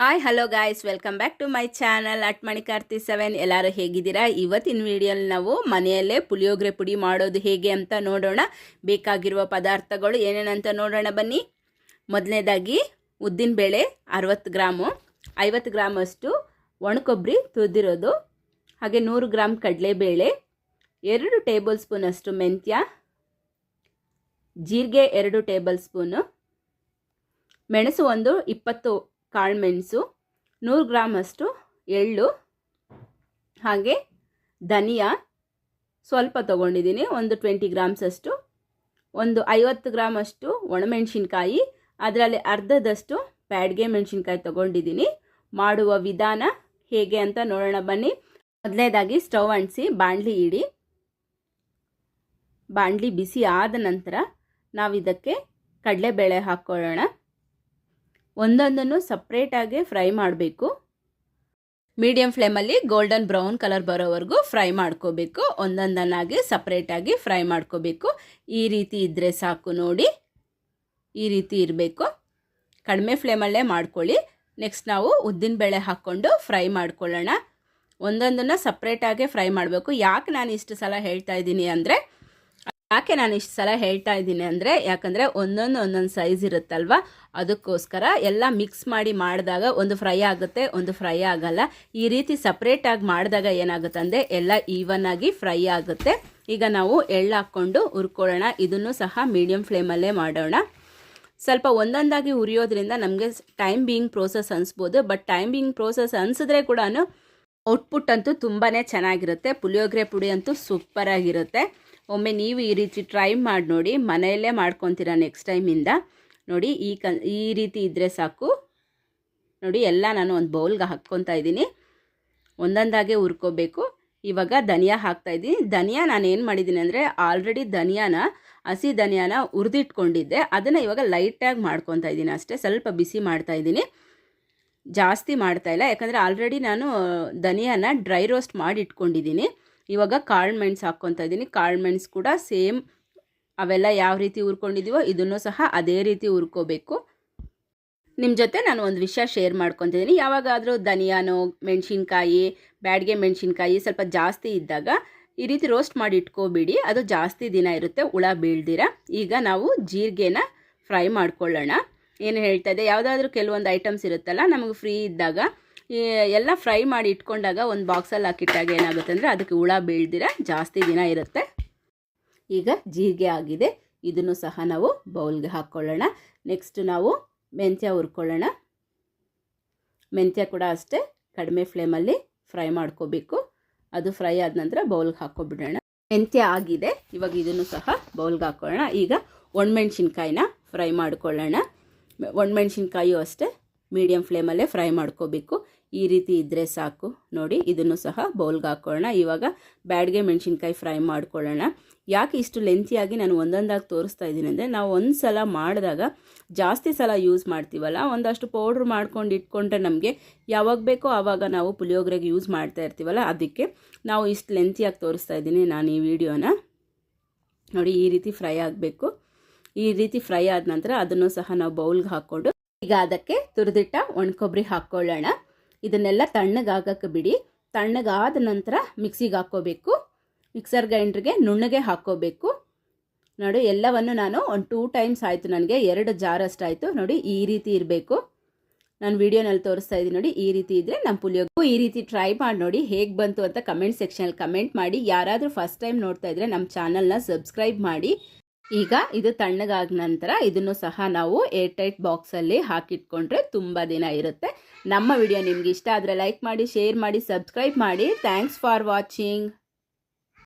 Hi hello guys welcome back to my channel at Manikarthi seven ಎಲ್ಲರೂ ಹೇಗಿದ್ದೀರಾ? ಇವತ್ತಿನ ವಿಡಿಯೋಲಿ ನಾವು ಮನೆಯಲ್ಲೇ ಪುಳಿಯೋಗರೆ ಪುಡಿ ಮಾಡೋದು ಹೇಗೆ ಅಂತ ನೋಡೋಣ. ಬೇಕಾಗಿರುವ ಪದಾರ್ಥಗಳು ಏನೇನಂತ ನೋಡೋಣ ಬನ್ನಿ. ಮೊದಲನೇದಾಗಿ ಉದ್ದಿನಬೇಳೆ ಅರವತ್ತು ಗ್ರಾಮು, ಐವತ್ತು ಗ್ರಾಮ್ ಅಷ್ಟು ಒಣಕೊಬ್ಬರಿ ತುರಿದಿರೋದು, ಹಾಗೆ ನೂರು ಗ್ರಾಮ್ ಕಡಲೆಬೇಳೆ, ಎರಡು ಟೇಬಲ್ ಸ್ಪೂನ್ ಅಷ್ಟು ಮೆಂತ್ಯ, ಜೀರಿಗೆ ಎರಡು ಟೇಬಲ್ ಸ್ಪೂನು, ಮೆಣಸು ಒಂದು ಇಪ್ಪತ್ತು ಕಾಳುಮೆಣಸು ನೂರು ಗ್ರಾಮಷ್ಟು ಎಳ್ಳು, ಹಾಗೆ ಧನಿಯಾ ಸ್ವಲ್ಪ ತೊಗೊಂಡಿದ್ದೀನಿ, ಒಂದು ಟ್ವೆಂಟಿ ಗ್ರಾಮ್ಸಷ್ಟು ಒಂದು ಐವತ್ತು ಗ್ರಾಮಷ್ಟು ಒಣಮೆಣಸಿನ್ಕಾಯಿ, ಅದರಲ್ಲಿ ಅರ್ಧದಷ್ಟು ಬ್ಯಾಡ್ಗೆ ಮೆಣಸಿನ್ಕಾಯಿ ತೊಗೊಂಡಿದ್ದೀನಿ. ಮಾಡುವ ವಿಧಾನ ಹೇಗೆ ಅಂತ ನೋಡೋಣ ಬನ್ನಿ. ಮೊದಲನೇದಾಗಿ ಸ್ಟವ್ ಅಂಟಿಸಿ ಬಾಣಲಿ ಇಡಿ. ಬಾಣಲಿ ಬಿಸಿ ಆದ ನಂತರ ನಾವು ಇದಕ್ಕೆ ಕಡಲೆಬೇಳೆ ಹಾಕ್ಕೊಳ್ಳೋಣ. ಒಂದೊಂದನ್ನು ಸಪ್ರೇಟಾಗಿ ಫ್ರೈ ಮಾಡಬೇಕು. ಮೀಡಿಯಂ ಫ್ಲೇಮಲ್ಲಿ ಗೋಲ್ಡನ್ ಬ್ರೌನ್ ಕಲರ್ ಬರೋವರೆಗೂ ಫ್ರೈ ಮಾಡ್ಕೋಬೇಕು. ಒಂದೊಂದನ್ನಾಗಿ ಸಪ್ರೇಟಾಗಿ ಫ್ರೈ ಮಾಡ್ಕೋಬೇಕು. ಈ ರೀತಿ ಇದ್ದರೆ ಸಾಕು ನೋಡಿ. ಈ ರೀತಿ ಇರಬೇಕು. ಕಡಿಮೆ ಫ್ಲೇಮಲ್ಲೇ ಮಾಡ್ಕೊಳ್ಳಿ. ನೆಕ್ಸ್ಟ್ ನಾವು ಉದ್ದಿನಬೇಳೆ ಹಾಕ್ಕೊಂಡು ಫ್ರೈ ಮಾಡ್ಕೊಳ್ಳೋಣ. ಒಂದೊಂದನ್ನು ಸಪ್ರೇಟಾಗೆ ಫ್ರೈ ಮಾಡಬೇಕು. ಯಾಕೆ ನಾನು ಇಷ್ಟು ಸಲ ಹೇಳ್ತಾ ಇದ್ದೀನಿ ಅಂದರೆ ಯಾಕೆ ನಾನು ಇಷ್ಟು ಸಲ ಹೇಳ್ತಾ ಇದ್ದೀನಿ ಅಂದರೆ, ಯಾಕಂದರೆ ಒಂದೊಂದು ಒಂದೊಂದು ಸೈಜ್ ಇರುತ್ತಲ್ವ? ಅದಕ್ಕೋಸ್ಕರ ಎಲ್ಲ ಮಿಕ್ಸ್ ಮಾಡಿ ಮಾಡಿದಾಗ ಒಂದು ಫ್ರೈ ಆಗುತ್ತೆ, ಒಂದು ಫ್ರೈ ಆಗಲ್ಲ. ಈ ರೀತಿ ಸಪ್ರೇಟಾಗಿ ಮಾಡಿದಾಗ ಏನಾಗುತ್ತೆ ಅಂದರೆ, ಎಲ್ಲ ಈವನ್ ಆಗಿ ಫ್ರೈ ಆಗುತ್ತೆ. ಈಗ ನಾವು ಎಳ್ಳು ಹಾಕ್ಕೊಂಡು ಹುರ್ಕೊಳ್ಳೋಣ. ಇದನ್ನು ಸಹ ಮೀಡಿಯಂ ಫ್ಲೇಮಲ್ಲೇ ಮಾಡೋಣ. ಸ್ವಲ್ಪ ಒಂದೊಂದಾಗಿ ಉರಿಯೋದ್ರಿಂದ ನಮಗೆ ಟೈಮ್ ಬೀಯಿಂಗ್ ಪ್ರೋಸೆಸ್ ಅನಿಸ್ಬೋದು. ಬಟ್ ಟೈಮ್ ಬೀಯಿಂಗ್ ಪ್ರೋಸೆಸ್ ಅನಿಸಿದ್ರೆ ಕೂಡ ಔಟ್ಪುಟ್ ಅಂತೂ ತುಂಬಾ ಚೆನ್ನಾಗಿರುತ್ತೆ. ಪುಳಿಯೋಗರೆ ಪುಡಿ ಅಂತೂ ಸೂಪರಾಗಿರುತ್ತೆ ಒಮ್ಮೆ ನೀವು ಈ ರೀತಿ ಟ್ರೈ ಮಾಡಿ ನೋಡಿ, ಮನೆಯಲ್ಲೇ ಮಾಡ್ಕೊತೀರಾ ನೆಕ್ಸ್ಟ್ ಟೈಮಿಂದ ನೋಡಿ, ಈ ಕ, ಈ ರೀತಿ ಇದ್ದರೆ ಸಾಕು. ನೋಡಿ, ಎಲ್ಲ ನಾನು ಒಂದು ಬೌಲ್ಗೆ ಹಾಕ್ಕೊತಾ ಇದ್ದೀನಿ. ಒಂದೊಂದಾಗೆ ಹುರ್ಕೋಬೇಕು. ಇವಾಗ ಧನಿಯಾ ಹಾಕ್ತಾಯಿದ್ದೀನಿ ಧನಿಯಾ ನಾನು ಏನು ಮಾಡಿದ್ದೀನಿ ಅಂದರೆ ಆಲ್ರೆಡಿ ಧನಿಯಾನ, ಹಸಿ ಧನಿಯಾನ ಹುರಿದಿಟ್ಕೊಂಡಿದ್ದೆ. ಅದನ್ನು ಇವಾಗ ಲೈಟಾಗಿ ಮಾಡ್ಕೊತಾ ಇದ್ದೀನಿ ಅಷ್ಟೇ. ಸ್ವಲ್ಪ ಬಿಸಿ ಮಾಡ್ತಾ ಇದ್ದೀನಿ. ಜಾಸ್ತಿ ಮಾಡ್ತಾ ಇಲ್ಲ. ಯಾಕಂದರೆ ಆಲ್ರೆಡಿ ನಾನು, ಧನಿಯಾನ ಡ್ರೈ ರೋಸ್ಟ್ ಮಾಡಿ ಇಟ್ಕೊಂಡಿದ್ದೀನಿ. ಇವಾಗ ಕಾಳು ಮೆಣಸು ಹಾಕ್ಕೊತಾ ಇದ್ದೀನಿ. ಕಾಳು ಮೆಣಸು ಕೂಡ ಸೇಮ್ ಅವೆಲ್ಲ ಯಾವ ರೀತಿ ಹುರ್ಕೊಂಡಿದ್ದೀವೋ ಇದನ್ನು ಸಹ ಅದೇ ರೀತಿ ಹುರ್ಕೋಬೇಕು. ನಿಮ್ಮ ಜೊತೆ ನಾನು ಒಂದು ವಿಷಯ ಶೇರ್ ಮಾಡ್ಕೊತಿದ್ದೀನಿ ಯಾವಾಗಾದರೂ ಧನಿಯಾನೋ, ಮೆಣಸಿನ್ಕಾಯಿ, ಬ್ಯಾಡ್ಗೆ ಮೆಣಸಿನ್ಕಾಯಿ ಸ್ವಲ್ಪ ಜಾಸ್ತಿ ಇದ್ದಾಗ ಈ ರೀತಿ ರೋಸ್ಟ್ ಮಾಡಿ ಇಟ್ಕೋಬೇಡಿ. ಅದು ಜಾಸ್ತಿ ದಿನ ಇರುತ್ತೆ, ಹುಳ ಬೀಳ್ದಿರ. ಈಗ ನಾವು ಜೀರಿಗೆನ ಫ್ರೈ ಮಾಡ್ಕೊಳ್ಳೋಣ. ಏನು ಹೇಳ್ತಾ ಇದೆ ಯಾವುದಾದ್ರೂ ಕೆಲವೊಂದು ಐಟಮ್ಸ್ ಇರುತ್ತಲ್ಲ, ನಮಗೆ ಫ್ರೀ ಇದ್ದಾಗ ಎಲ್ಲ ಫ್ರೈ ಮಾಡಿ ಇಟ್ಕೊಂಡಾಗ ಒಂದು ಬಾಕ್ಸಲ್ಲಿ ಹಾಕಿಟ್ಟಾಗ ಏನಾಗುತ್ತೆ ಅಂದರೆ ಅದಕ್ಕೆ ಹುಳ ಬೀಳ್ದಿರ ಜಾಸ್ತಿ ದಿನ ಇರುತ್ತೆ. ಈಗ ಜೀರಿಗೆ ಆಗಿದೆ. ಇದನ್ನು ಸಹ ನಾವು ಬೌಲ್ಗೆ ಹಾಕ್ಕೊಳ್ಳೋಣ ನೆಕ್ಸ್ಟ್ ನಾವು ಮೆಂತ್ಯ ಹುರ್ಕೊಳ್ಳೋಣ. ಮೆಂತ್ಯ ಕೂಡ ಅಷ್ಟೇ ಕಡಿಮೆ ಫ್ಲೇಮಲ್ಲಿ ಫ್ರೈ ಮಾಡ್ಕೋಬೇಕು. ಅದು ಫ್ರೈ ಆದ ನಂತರ ಬೌಲ್ಗೆ ಹಾಕ್ಕೊಬಿಡೋಣ ಮೆಂತ್ಯ ಆಗಿದೆ. ಇವಾಗ ಇದನ್ನು ಸಹ ಬೌಲ್ಗೆ ಹಾಕ್ಕೊಳ್ಳೋಣ ಈಗ ಒಣಮೆಣ್ಸಿನ್ಕಾಯಿನ ಫ್ರೈ ಮಾಡ್ಕೊಳ್ಳೋಣ. ಒಣಮೆಣ್ಸಿನ್ಕಾಯಿಯೂ ಅಷ್ಟೇ ಮೀಡಿಯಮ್ ಫ್ಲೇಮಲ್ಲೇ ಫ್ರೈ ಮಾಡ್ಕೋಬೇಕು. ಈ ರೀತಿ ಇದ್ದರೆ ಸಾಕು. ನೋಡಿ, ಇದನ್ನು ಸಹ ಬೌಲ್ಗೆ ಹಾಕ್ಕೊಳ್ಳೋಣ ಇವಾಗ ಬ್ಯಾಡ್ಗೆ ಮೆಣಸಿನ್ಕಾಯಿ ಫ್ರೈ ಮಾಡ್ಕೊಳ್ಳೋಣ. ಯಾಕೆ ಇಷ್ಟು ಲೆಂತಿಯಾಗಿ ನಾನು ಒಂದೊಂದಾಗಿ ತೋರಿಸ್ತಾ ಇದ್ದೀನಿ ಅಂದರೆ, ನಾವು ಒಂದು ಸಲ ಮಾಡಿದಾಗ ಜಾಸ್ತಿ ಸಲ ಯೂಸ್ ಮಾಡ್ತೀವಲ್ಲ, ಒಂದಷ್ಟು ಪೌಡ್ರ್ ಮಾಡ್ಕೊಂಡು ಇಟ್ಕೊಂಡ್ರೆ ನಮಗೆ ಯಾವಾಗ ಬೇಕೋ ಆವಾಗ ನಾವು ಪುಳಿಯೋಗರೆಗೆ ಯೂಸ್ ಮಾಡ್ತಾ ಇರ್ತೀವಲ್ಲ, ಅದಕ್ಕೆ ನಾವು ಇಷ್ಟು ಲೆಂತಿಯಾಗಿ ತೋರಿಸ್ತಾ ಇದ್ದೀನಿ ನಾನು ಈ ವಿಡಿಯೋನ. ನೋಡಿ, ಈ ರೀತಿ ಫ್ರೈ ಆಗಬೇಕು. ಈ ರೀತಿ ಫ್ರೈ ಆದ ನಂತರ ಅದನ್ನು ಸಹ ನಾವು ಬೌಲ್ಗೆ ಹಾಕ್ಕೊಂಡು ಈಗ ಅದಕ್ಕೆ ತುರಿದಿಟ್ಟ ಒಣಕೊಬ್ಬರಿ ಹಾಕ್ಕೊಳ್ಳೋಣ. ಇದನ್ನೆಲ್ಲ ತಣ್ಣಗಾಗಕ್ಕೆ ಬಿಡಿ. ತಣ್ಣಗಾದ ನಂತರ ಮಿಕ್ಸಿಗೆ ಹಾಕ್ಕೋಬೇಕು. ಮಿಕ್ಸರ್ ಗ್ರೈಂಡ್ರಿಗೆ ನುಣ್ಣಗೆ ಹಾಕ್ಕೋಬೇಕು. ನೋಡಿ, ಎಲ್ಲವನ್ನು ನಾನು ಒಂದು ಟೂ ಟೈಮ್ಸ್ ಆಯಿತು ನನಗೆ, ಎರಡು ಜಾರ್ ಅಷ್ಟಾಯಿತು ನೋಡಿ, ಈ ರೀತಿ ಇರಬೇಕು. ನಾನು ವಿಡಿಯೋನಲ್ಲಿ ತೋರಿಸ್ತಾ ಇದ್ದೀನಿ ನೋಡಿ, ಈ ರೀತಿ ಇದ್ದರೆ ನಮ್ಮ ಪುಲಿಯೋಗು ಈ ರೀತಿ ಟ್ರೈ ಮಾಡಿ ನೋಡಿ ಹೇಗೆ ಬಂತು ಅಂತ ಕಮೆಂಟ್ ಸೆಕ್ಷನಲ್ಲಿ ಕಮೆಂಟ್ ಮಾಡಿ. ಯಾರಾದರೂ ಫಸ್ಟ್ ಟೈಮ್ ನೋಡ್ತಾ ಇದ್ದರೆ ನಮ್ಮ ಚಾನಲ್ನ ಸಬ್ಸ್ಕ್ರೈಬ್ ಮಾಡಿ. ಈಗ ಇದು ತಣ್ಣಗಾದ ನಂತರ ಇದನ್ನು ಸಹ ನಾವು ಏರ್ ಟೈಟ್ ಬಾಕ್ಸಲ್ಲಿ ಹಾಕಿಟ್ಕೊಂಡ್ರೆ ತುಂಬ ದಿನ ಇರುತ್ತೆ. ನಮ್ಮ ವಿಡಿಯೋ ನಿಮ್ಗೆ ಇಷ್ಟ ಆದರೆ ಲೈಕ್ ಮಾಡಿ, ಶೇರ್ ಮಾಡಿ, ಸಬ್ಸ್ಕ್ರೈಬ್ ಮಾಡಿ. Thanks for watching